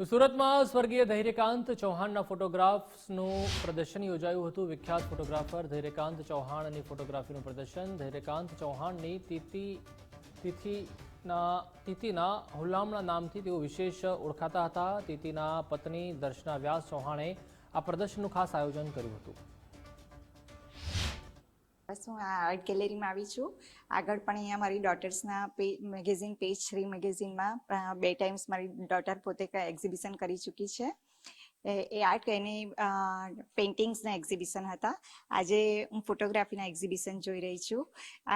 તો સુરતમાં સ્વર્ગીય ધૈર્યકાંત ચૌહાણના ફોટોગ્રાફ્સનું પ્રદર્શન યોજાયું હતું. વિખ્યાત ફોટોગ્રાફર ધૈર્યકાંત ચૌહાણની ફોટોગ્રાફીનું પ્રદર્શન. ધૈર્યકાંત ચૌહાણની તિથિ તિથિના તિથિના હુલામણા નામથી તેઓ વિશેષ ઓળખાતા હતા. તિથિના પત્ની દર્શના વ્યાસ ચૌહાણે આ પ્રદર્શનનું ખાસ આયોજન કર્યું હતું. બસ હું આ આર્ટ ગેલેરીમાં આવી છું. આગળ પણ અહીંયા મારી ડોટર્સના મેગેઝિન પેજ થ્રી મેગેઝિનમાં બે ટાઈમ્સ મારી ડોટર પોતે એક્ઝિબિશન કરી ચૂકી છે. એ આર્ટ એની પેઇન્ટિંગ્સના એક્ઝિબિશન હતા. આજે હું ફોટોગ્રાફીના એક્ઝિબિશન જોઈ રહી છું.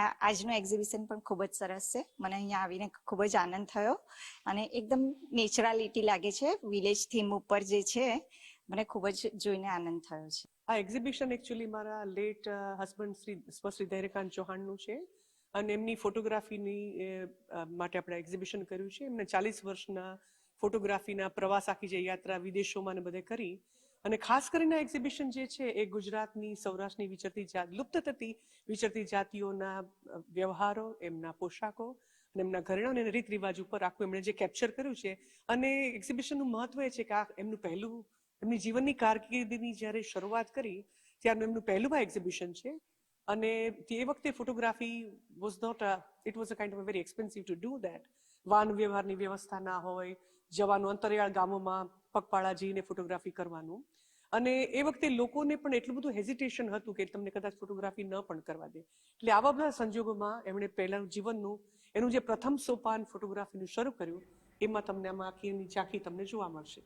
આજનું એક્ઝિબિશન પણ ખૂબ જ સરસ છે. મને અહીંયા આવીને ખૂબ જ આનંદ થયો અને એકદમ નેચરાલિટી લાગે છે. વિલેજ થીમ ઉપર જે છે, મને ખૂબ જ જોઈને આનંદ થયો છે. આ એક્ઝિબિશન એકચ્યુઅલી મારા લેટ હસબન્ડ શ્રી સ્વશ્રી ધૈર્યકાંત ચૌહાણનું છે. અને એમની ફોટોગ્રાફીની માટે આપણે એક્ઝિબિશન કર્યું છે. એમને ચાલીસ વર્ષના ફોટોગ્રાફીના પ્રવાસ આખી જે યાત્રા વિદેશોમાં ને બધે કરી. અને ખાસ કરીને એક્ઝિબિશન જે છે એ ગુજરાતની, સૌરાષ્ટ્રની વિચરતી જાત લુપ્ત થતી વિચરતી જાતિઓના વ્યવહારો, એમના પોશાકો અને એમના ઘરેણાં અને રીત રિવાજ ઉપર આખું એમણે જે કેપ્ચર કર્યું છે. અને એક્ઝિબિશનનું મહત્વ એ છે કે આ એમનું પહેલું એમની જીવનની કારકિર્દીની જ્યારે શરૂઆત કરી, ત્યારનું એમનું પહેલું આ એક્ઝિબિશન છે. અને તે વખતે photography was not it was a kind of very expensive to do that વાહન વ્યવહારની વ્યવસ્થા ના હોય, જવાનું અંતરિયાળ ગામોમાં પગપાળા જઈને ફોટોગ્રાફી કરવાનું. અને એ વખતે લોકોને પણ એટલું બધું હેઝિટેશન હતું કે તમને કદાચ ફોટોગ્રાફી ન પણ કરવા દે. એટલે આવા બધા સંજોગોમાં એમણે પહેલાનું જીવનનું, એનું જે પ્રથમ સોપાન ફોટોગ્રાફીનું શરૂ કર્યું, એમાં તમને આમાં આખી એની ઝાંખી તમને જોવા મળશે.